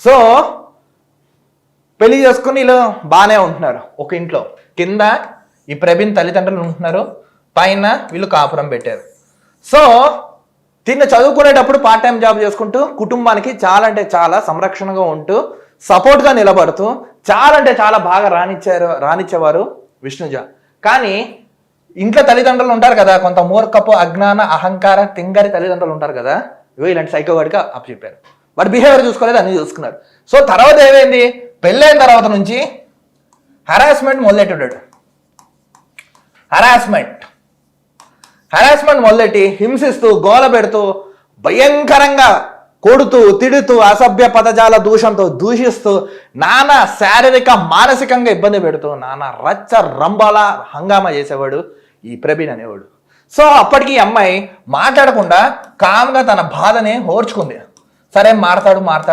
So పెళ్ళి చేసుకుని వీళ్ళు బాగానే ఉంటున్నారు. ఒక ఇంట్లో. కింద ఈ ప్రవీణ్ తల్లిదండ్రులు ఉంటున్నారు. పైన వీళ్ళు కాపురం పెట్టారు. సో తిన్న చదువుకునేటప్పుడు పార్ట్ టైం జాబ్ చేసుకుంటూ కుటుంబానికి చాలా అంటే చాలా సంరక్షణగా ఉంటూ సపోర్ట్గా నిలబడుతూ చాలా అంటే చాలా బాగా రాణించారు రానిచ్చేవారు విష్ణుజ. కానీ ఇంట్లో తల్లిదండ్రులు ఉంటారు కదా కొంత మూర్ఖపు అజ్ఞాన అహంకార తింగరి తల్లిదండ్రులు ఉంటారు కదా ఇవో ఇలాంటి సైకోగాడిగా అప్పచెప్పారు వాడి బిహేవియర్ చూసుకోలేదు అన్ని చూసుకున్నాడు. సో తర్వాత ఏమైంది? పెళ్ళైన తర్వాత నుంచి హరాస్మెంట్ మొదలెట్టాడు. హరాస్మెంట్ హరాస్మెంట్ మొదలెట్టి హింసిస్తూ గోల పెడుతూ భయంకరంగా కొడుతూ తిడుతూ అసభ్య పదజాల దూషంతో దూషిస్తూ నానా శారీరక మానసికంగా ఇబ్బంది పెడుతూ నానా రచ్చ రంబాల హంగామా చేసేవాడు ఈ ప్రవీణ్ అనేవాడు. సో అప్పటికి ఈ అమ్మాయి మాట్లాడకుండా కామ్గా తన బాధని ఓర్చుకుంది. సరే మారతాడు మారతాడు